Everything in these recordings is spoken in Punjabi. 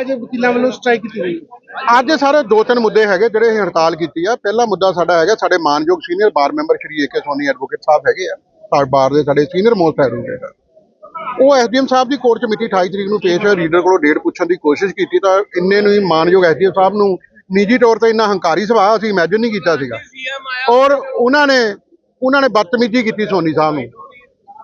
ਅੱਜ ਵਕੀਲਾਂ ਵੱਲੋਂ ਸਟ੍ਰਾਈਕ ਕੀਤੀ ਗਈ? ਅੱਜ ਸਾਰੇ ਦੋ ਤਿੰਨ ਮੁੱਦੇ ਹੈਗੇ ਜਿਹੜੇ ਅਸੀਂ ਹੜਤਾਲ ਕੀਤੀ ਆ। ਪਹਿਲਾ ਮੁੱਦਾ ਸਾਡਾ ਹੈਗਾ, ਸਾਡੇ ਮਾਨਯੋਗ senior bar member Shri A K Soni advocate ਸਾਹਿਬ ਹੈਗੇ ਆ। ਸਾਡੇ ਬਾਰ ਦੇ ਸਾਡੇ ਸੀਨੀਅਰ ਮੋਸਟ ਐਡਵੋਕੇਟ ਆ। ਉਹ ਐਸਡੀਐਮ ਸਾਹਿਬ ਦੀ ਕੋਰਟ ਕਮੇਟੀ 28 ਤਰੀਕ ਨੂੰ ਪੇਸ਼ ਹੋਇਆ। ਰੀਡਰ ਕੋਲੋਂ ਡੇਟ ਪੁੱਛਣ ਦੀ ਕੋਸ਼ਿਸ਼ ਕੀਤੀ ਤਾਂ ਇੰਨੇ ਨੂੰ ਹੀ ਮਾਨਯੋਗ ਐਸਡੀਐਮ ਸਾਹਿਬ ਨੂੰ ਨਿੱਜੀ ਤੌਰ ਤੇ ਇੰਨਾ ਹੰਕਾਰੀ ਸੁਭਾਅ ਅਸੀਂ ਇਮੇਜਿਨ ਨਹੀਂ ਕੀਤਾ ਸੀਗਾ। ਔਰ ਉਹਨਾਂ ਨੇ ਉਹਨਾਂ ਨੇ ਬਦਤਮੀਜ਼ੀ ਕੀਤੀ ਸੋਨੀ ਸਾਹਿਬ ਨੂੰ।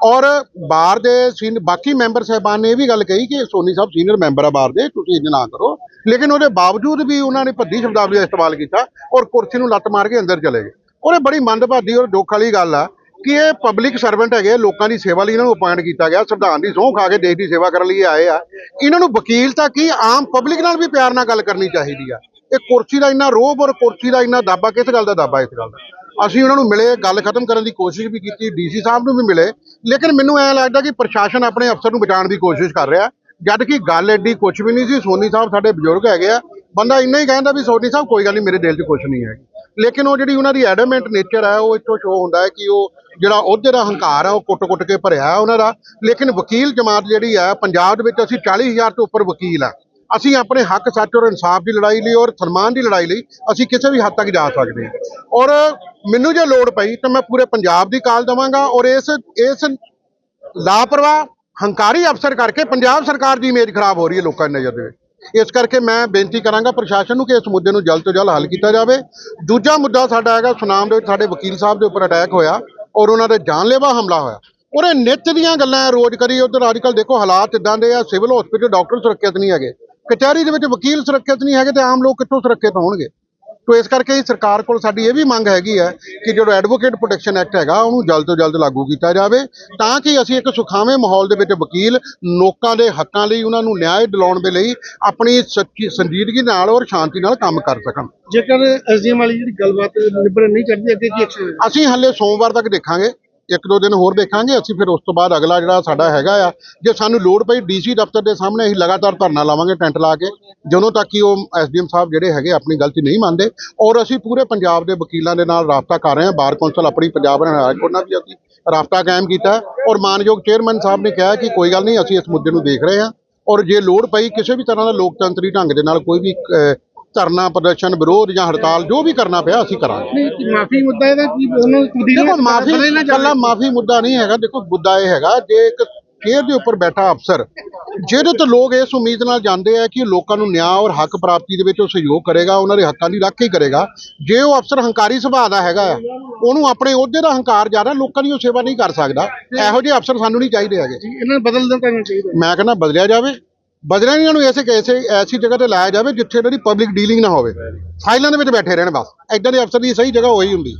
ਔਰ ਬਾਹਰ ਦੇ ਸੀਨ ਬਾਕੀ ਮੈਂਬਰ ਸਾਹਿਬਾਨ ਨੇ ਇਹ ਵੀ ਗੱਲ ਕਹੀ ਕਿ ਸੋਨੀ ਸਾਹਿਬ ਸੀਨੀਅਰ ਮੈਂਬਰ ਆ ਬਾਹਰ ਦੇ, ਤੁਸੀਂ ਇੰਜ ਨਾ ਕਰੋ। ਲੇਕਿਨ ਉਹਦੇ ਬਾਵਜੂਦ ਵੀ ਉਹਨਾਂ ਨੇ ਭੱਦੀ ਸ਼ਬਦਾਵਲੀ ਦਾ ਇਸਤੇਮਾਲ ਕੀਤਾ ਔਰ ਕੁਰਸੀ ਨੂੰ ਲੱਤ ਮਾਰ ਕੇ ਅੰਦਰ ਚਲੇ ਗਏ। ਔਰ ਇਹ ਬੜੀ ਮੰਦਭਾਗੀ ਔਰ ਦੁੱਖ ਵਾਲੀ ਗੱਲ ਆ ਕਿ ਇਹ ਪਬਲਿਕ ਸਰਵੈਂਟ ਹੈਗੇ, ਲੋਕਾਂ ਦੀ ਸੇਵਾ ਲਈ ਇਹਨਾਂ ਨੂੰ ਅਪਾਇੰਟ ਕੀਤਾ ਗਿਆ, ਸੰਵਿਧਾਨ ਦੀ ਸਹੁੰ ਖਾ ਕੇ ਦੇਸ਼ ਦੀ ਸੇਵਾ ਕਰਨ ਲਈ ਆਏ ਆ। ਇਹਨਾਂ ਨੂੰ ਵਕੀਲ ਤਾਂ ਕੀ ਆਮ ਪਬਲਿਕ ਨਾਲ ਵੀ ਪਿਆਰ ਨਾਲ ਗੱਲ ਕਰਨੀ ਚਾਹੀਦੀ ਆ? ਇਹ ਕੁਰਸੀ ਦਾ ਇੰਨਾ ਰੋਬ ਔਰ ਕੁਰਸੀ ਦਾ ਇੰਨਾ ਦਾਬਾ, ਕਿਸ ਗੱਲ ਦਾ ਦਾਬਾ ਇਸ ਗੱਲ ਦਾ? ਅਸੀਂ ਉਹਨਾਂ ਨੂੰ ਮਿਲੇ, ਗੱਲ ਖਤਮ ਕਰਨ ਦੀ ਕੋਸ਼ਿਸ਼ ਵੀ ਕੀਤੀ, ਡੀਸੀ ਸਾਹਿਬ ਨੂੰ ਵੀ ਮਿਲੇ। ਲੇਕਿਨ ਮੈਨੂੰ ਐ ਲੱਗਦਾ ਕਿ ਪ੍ਰਸ਼ਾਸਨ ਆਪਣੇ ਅਫਸਰ ਨੂੰ ਬਚਾਉਣ ਦੀ ਕੋਸ਼ਿਸ਼ ਕਰ ਰਿਹਾ। ਜਦ ਕਿ ਗੱਲ ਐਡੀ ਕੁਝ ਵੀ ਨਹੀਂ ਸੀ, ਸੋਨੀ ਸਾਹਿਬ ਸਾਡੇ ਬਜ਼ੁਰਗ ਹੈਗੇ ਆ। ਬੰਦਾ ਇੰਨਾ ਹੀ ਕਹਿੰਦਾ ਵੀ ਸੋਨੀ ਸਾਹਿਬ, ਕੋਈ ਗੱਲ ਨਹੀਂ, ਮੇਰੇ ਦਿਲ 'ਚ ਕੁਝ ਨਹੀਂ ਹੈ ਲੇਕਿਨ ਉਹ ਜਿਹੜੀ ਉਹਨਾਂ ਦੀ ਐਡਮੈਂਟ ਨੇਚਰ ਹੈ ਉਹ ਇੱਥੋਂ ਸ਼ੋ ਹੁੰਦਾ ਹੈ ਕਿ ਉਹ ਜਿਹੜਾ ਉਹਦੇ ਦਾ ਹੰਕਾਰ ਹੈ ਉਹ ਕੁੱਟ-ਕੁੱਟ ਕੇ ਭਰਿਆ ਉਹਨਾਂ ਦਾ। ਲੇਕਿਨ ਵਕੀਲ ਜਮਾਤ ਜਿਹੜੀ ਹੈ ਪੰਜਾਬ ਦੇ ਵਿੱਚ ਅਸੀਂ 40000 ਤੋਂ ਉੱਪਰ ਵਕੀਲ ਆ। ਅਸੀਂ ਆਪਣੇ ਹੱਕ ਸੱਚ ਔਰ ਇਨਸਾਫ ਦੀ ਲੜਾਈ ਲਈ ਔਰ ਸਨਮਾਨ ਦੀ ਲੜਾਈ ਲਈ ਅਸੀਂ ਕਿਸੇ ਵੀ ਹੱਦ ਤੱਕ ਜਾ ਸਕਦੇ ਹਾਂ। ਔਰ ਮੈਨੂੰ ਜੇ ਲੋੜ ਪਈ ਤਾਂ ਮੈਂ ਪੂਰੇ ਪੰਜਾਬ ਦੀ ਕਾਲ ਦਵਾਂਗਾ ਔਰ ਇਸ ਇਸ ਲਾਪਰਵਾਹ, ਹੰਕਾਰੀ ਅਫਸਰ ਕਰਕੇ ਪੰਜਾਬ ਸਰਕਾਰ ਦੀ ਇਮੇਜ ਖਰਾਬ ਹੋ ਰਹੀ ਹੈ ਲੋਕਾਂ ਦੀ ਨਜ਼ਰ ਦੇ ਵਿੱਚ। ਇਸ ਕਰਕੇ ਮੈਂ ਬੇਨਤੀ ਕਰਾਂਗਾ ਪ੍ਰਸ਼ਾਸਨ ਨੂੰ ਕਿ ਇਸ ਮੁੱਦੇ ਨੂੰ ਜਲਦ ਤੋਂ ਜਲਦ ਹੱਲ ਕੀਤਾ ਜਾਵੇ। ਦੂਜਾ ਮੁੱਦਾ ਸਾਡਾ ਹੈਗਾ, ਸੁਨਾਮ ਦੇ ਵਿੱਚ ਸਾਡੇ ਵਕੀਲ ਸਾਹਿਬ ਦੇ ਉੱਪਰ ਅਟੈਕ ਹੋਇਆ ਔਰ ਉਹਨਾਂ ਦੇ ਜਾਨਲੇਵਾ ਹਮਲਾ ਹੋਇਆ। ਔਰ ਇਹ ਨਿੱਤ ਦੀਆਂ ਗੱਲਾਂ ਰੋਜ਼ ਕਰੀ ਉਧਰ ਅੱਜ ਕੱਲ੍ਹ ਦੇਖੋ ਹਾਲਾਤ ਇਦਾਂ ਦੇ ਆ ਸਿਵਲ ਹਸਪੀਟਲ ਡਾਕਟਰ ਸੁਰੱਖਿਅਤ ਨਹੀਂ ਹੈਗੇ। ਕਚਹਿਰੀ ਦੇ ਵਿੱਚ ਵਕੀਲ ਸੁਰੱਖਿਅਤ ਨਹੀਂ ਹੈਗੇ ਤੇ ਆਮ ਲੋਕ ਕਿੱਥੋਂ ਸੁਰੱਖਿਅਤ ਹੋਣਗੇ? ਤੋ ਇਸ ਕਰਕੇ ਸਰਕਾਰ ਕੋਲ ਸਾਡੀ ਇਹ ਵੀ ਮੰਗ ਹੈਗੀ ਹੈ ਕਿ ਜਿਹੜਾ ਐਡਵੋਕੇਟ ਪ੍ਰੋਟੈਕਸ਼ਨ ਐਕਟ ਹੈਗਾ ਉਹਨੂੰ ਜਲਦ ਤੋਂ ਜਲਦ ਲਾਗੂ ਕੀਤਾ ਜਾਵੇ ਤਾਂ ਕਿ ਅਸੀਂ ਇੱਕ ਸੁਖਾਵੇਂ ਮਾਹੌਲ ਦੇ ਵਿੱਚ ਵਕੀਲ ਲੋਕਾਂ ਦੇ ਹੱਕਾਂ ਲਈ ਉਹਨਾਂ ਨੂੰ ਨਿਆਂ ਦਿਲਾਉਣ ਦੇ ਲਈ ਆਪਣੀ ਸੱਚੀ ਸੰਜੀਦਗੀ ਨਾਲ ਔਰ ਸ਼ਾਂਤੀ ਨਾਲ ਕੰਮ ਕਰ ਸਕਣ। ਜੇਕਰ ਐਸਡੀਐਮ ਵਾਲੀ ਜਿਹੜੀ ਗੱਲਬਾਤ ਨਿਬੜ ਨਹੀਂ ਕਰਦੀ ਅੱਗੇ ਕੀ ਅਸੀਂ ਹੱਲੇ ਸੋਮਵਾਰ ਤੱਕ ਦੇਖਾਂਗੇ। ਇੱਕ ਦੋ ਦਿਨ ਹੋਰ ਦੇਖਾਂਗੇ, ਅਸੀਂ ਫਿਰ ਉਸ ਤੋਂ ਬਾਅਦ ਅਗਲਾ ਜਿਹੜਾ ਸਾਡਾ ਹੈਗਾ ਆ, ਜੇ ਸਾਨੂੰ ਲੋੜ ਪਈ ਡੀਸੀ ਦਫ਼ਤਰ ਦੇ ਸਾਹਮਣੇ ਅਸੀਂ ਲਗਾਤਾਰ ਧਰਨਾ ਲਾਵਾਂਗੇ ਟੈਂਟ ਲਾ ਕੇ, ਜਦੋਂ ਤੱਕ ਕਿ ਉਹ ਐਸਡੀਐਮ ਸਾਹਿਬ ਜਿਹੜੇ ਹੈਗੇ ਆਪਣੀ ਗਲਤੀ ਨਹੀਂ ਮੰਨਦੇ, ਔਰ ਅਸੀਂ ਪੂਰੇ ਪੰਜਾਬ ਦੇ ਵਕੀਲਾਂ ਦੇ ਨਾਲ ਰਾਬਤਾ ਕਰ ਰਹੇ ਹਾਂ, ਬਾਰ ਕੌਂਸਲ ਆਪਣੀ ਪੰਜਾਬ ਹਰਿਆਣਾ ਨਾਲ ਵੀ ਅਸੀਂ ਰਾਬਤਾ ਕਾਇਮ ਕੀਤਾ, ਔਰ ਮਾਨਯੋਗ ਚੇਅਰਮੈਨ ਸਾਹਿਬ ਨੇ ਕਿਹਾ ਕਿ ਕੋਈ ਗੱਲ ਨਹੀਂ, ਅਸੀਂ ਇਸ ਮੁੱਦੇ ਨੂੰ ਦੇਖ ਰਹੇ ਹਾਂ, ਔਰ ਜੇ ਲੋੜ ਪਈ ਕਿਸੇ ਵੀ ਤਰ੍ਹਾਂ ਦਾ ਲੋਕਤੰਤਰੀ ਢੰਗ ਦੇ ਨਾਲ ਕੋਈ ਵੀ ਧਰਨਾ ਪ੍ਰਦਰਸ਼ਨ ਵਿਰੋਧ ਜਾਂ ਹੜਤਾਲ ਜੋ ਵੀ ਕਰਨਾ ਪਿਆ ਅਸੀਂ ਕਰਾਂਗੇ। ਮਾਫੀ ਮੁੱਦਾ ਇਹਦਾ ਕੀ ਉਹਨੂੰ ਕੁੜੀ ਦੇਖੋ ਮਾਫੀ ਕੱਲਾ ਮਾਫੀ ਮੁੱਦਾ ਨਹੀਂ ਹੈਗਾ ਦੇਖੋ ਮੁੱਦਾ ਇਹ ਹੈਗਾ ਜੇ ਇੱਕ ਚੇਅਰ ਦੇ ਉੱਪਰ ਬੈਠਾ ਅਫਸਰ ਜਿਹਦੇ ਤੋਂ ਲੋਕ ਇਸ ਉਮੀਦ ਨਾਲ ਜਾਂਦੇ ਆ ਕਿ ਲੋਕਾਂ ਨੂੰ ਨਿਆਂ ਔਰ ਹੱਕ ਪ੍ਰਾਪਤੀ ਦੇ ਵਿੱਚ ਉਹ ਸਹਿਯੋਗ ਕਰੇਗਾ ਉਹਨਾਂ ਦੇ ਹੱਕਾਂ ਦੀ ਰਾਖੀ ਕਰੇਗਾ। ਜੇ ਉਹ ਅਫਸਰ ਹੰਕਾਰੀ ਸੁਭਾਅ ਦਾ ਹੈਗਾ ਉਹਨੂੰ ਆਪਣੇ ਅਹੁਦੇ ਦਾ ਹੰਕਾਰ ਜ਼ਿਆਦਾ ਲੋਕਾਂ ਦੀ ਉਹ ਸੇਵਾ ਨਹੀਂ ਕਰ ਸਕਦਾ। ਇਹੋ ਜਿਹੇ ਅਫਸਰ ਸਾਨੂੰ ਨਹੀਂ ਚਾਹੀਦੇ ਹੈਗੇ। ਇਹਨਾਂ ਨੂੰ ਬਦਲ ਦੇਣਾ ਚਾਹੀਦਾ। ਮੈਂ ਕਹਿੰਦਾ ਬਦਲਿਆ ਜਾਵੇ। ਇਹਨਾਂ ਨੂੰ ਐਸੇ ਐਸੇ ਐਸੀ ਜਗ੍ਹਾ ਤੇ ਲਾਇਆ ਜਾਵੇ ਜਿੱਥੇ ਇਹਨਾਂ ਦੀ ਪਬਲਿਕ ਡੀਲਿੰਗ ਨਾ ਹੋਵੇ। ਫਾਈਲਾਂ ਦੇ ਵਿੱਚ ਬੈਠੇ ਰਹਿਣ ਬਸ। ਐਦਾਂ ਦੇ ਅਫਸਰ ਦੀ ਸਹੀ ਜਗ੍ਹਾ ਉਹੀ ਹੁੰਦੀ।